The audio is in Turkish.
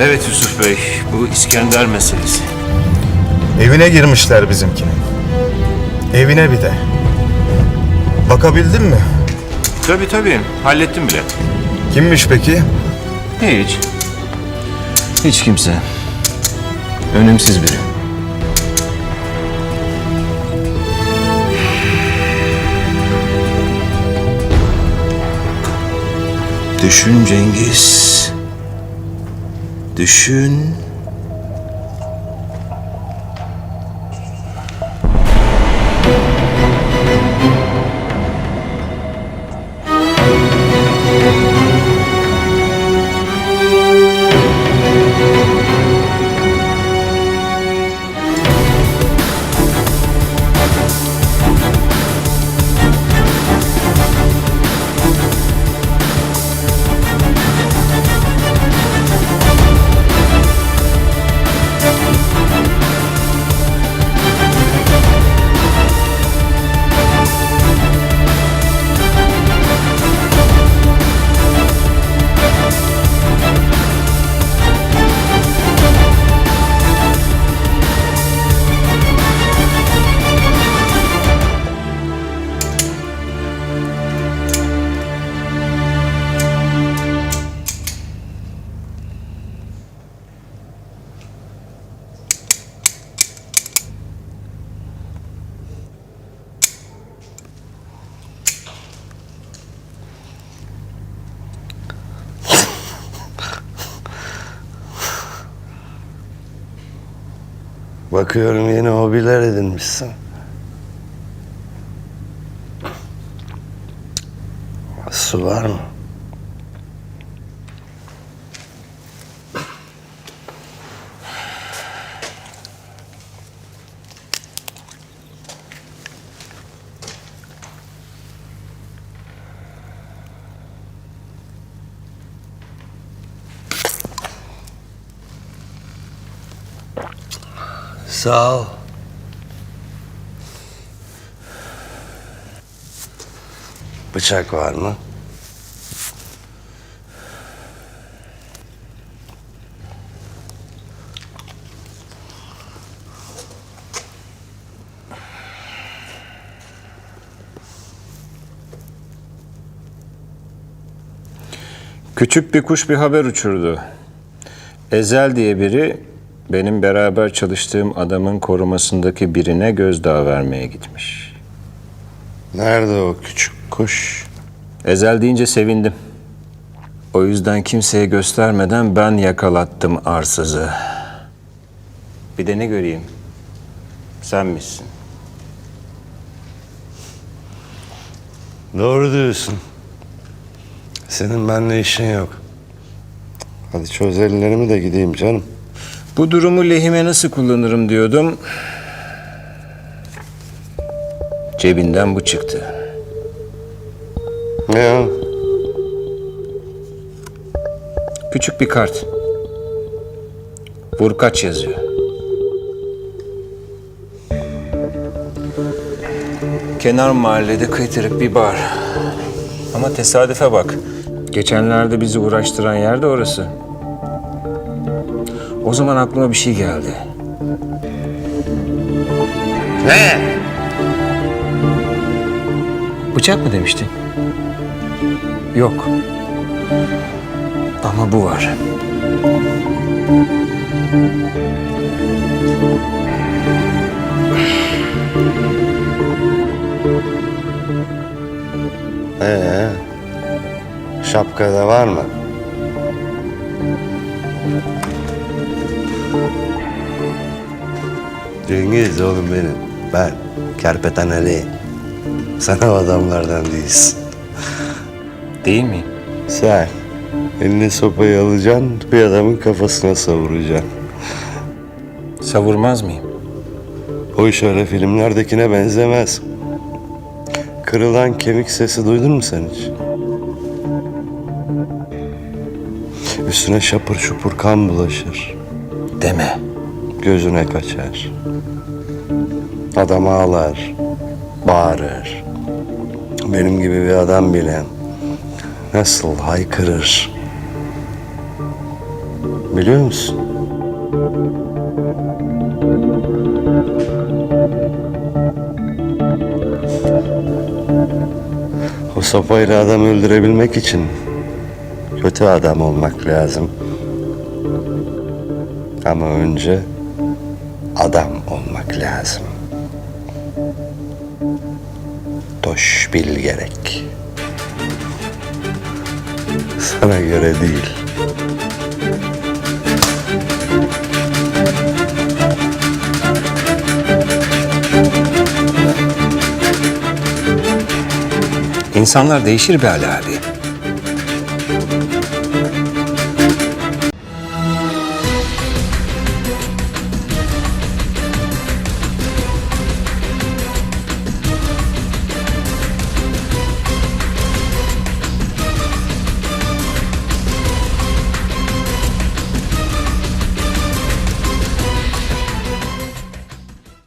Evet Yusuf Bey, bu İskender meselesi. Evine girmişler bizimkinin. Evine bir de. Bakabildin mi? Tabii tabii, hallettim bile. Kimmiş peki? Hiç. Hiç kimse. Önemsiz biri. Düşün Cengiz. Düşün. Bakıyorum yeni hobiler edinmişsin. Su var mı? Sağ ol. Bıçak var mı? Küçük bir kuş bir haber uçurdu. Ezel diye biri benim beraber çalıştığım adamın korumasındaki birine gözdağı vermeye gitmiş. Nerede o küçük kuş? Ezel deyince sevindim. O yüzden kimseye göstermeden ben yakalattım arsızı. Bir de ne göreyim? Sen misin? Doğru diyorsun. Senin benimle işin yok. Hadi çöz ellerimi de gideyim canım. Bu durumu lehime nasıl kullanırım diyordum. Cebinden bu çıktı. Ne ya? Küçük bir kart. Vurkaç yazıyor. Kenar mahallede kıytırık bir bar. Ama tesadüfe bak. Geçenlerde bizi uğraştıran yer de orası. O zaman aklıma bir şey geldi. Ne? Bıçak mı demiştin? Yok. Ama bu var. Ee, şapkada var mı? Cengiz oğlum benim. Ben Kerpeten Ali. Sen o adamlardan değilsin. Değil miyim? Sen eline sopayı alacaksın, bir adamın kafasına savuracaksın. Savurmaz mıyım? O iş öyle filmlerdekine benzemez. Kırılan kemik sesi duydun mu sen hiç? Üstüne şapır şupur kan bulaşır. Deme. Gözüne kaçar. Adam ağlar, bağırır. Benim gibi bir adam bile nasıl haykırır. Biliyor musun? O sopayla adam öldürebilmek için kötü adam olmak lazım. Ama önce adam olmak lazım. Toş bil gerek. Sana göre değil. İnsanlar değişir be Ali abi.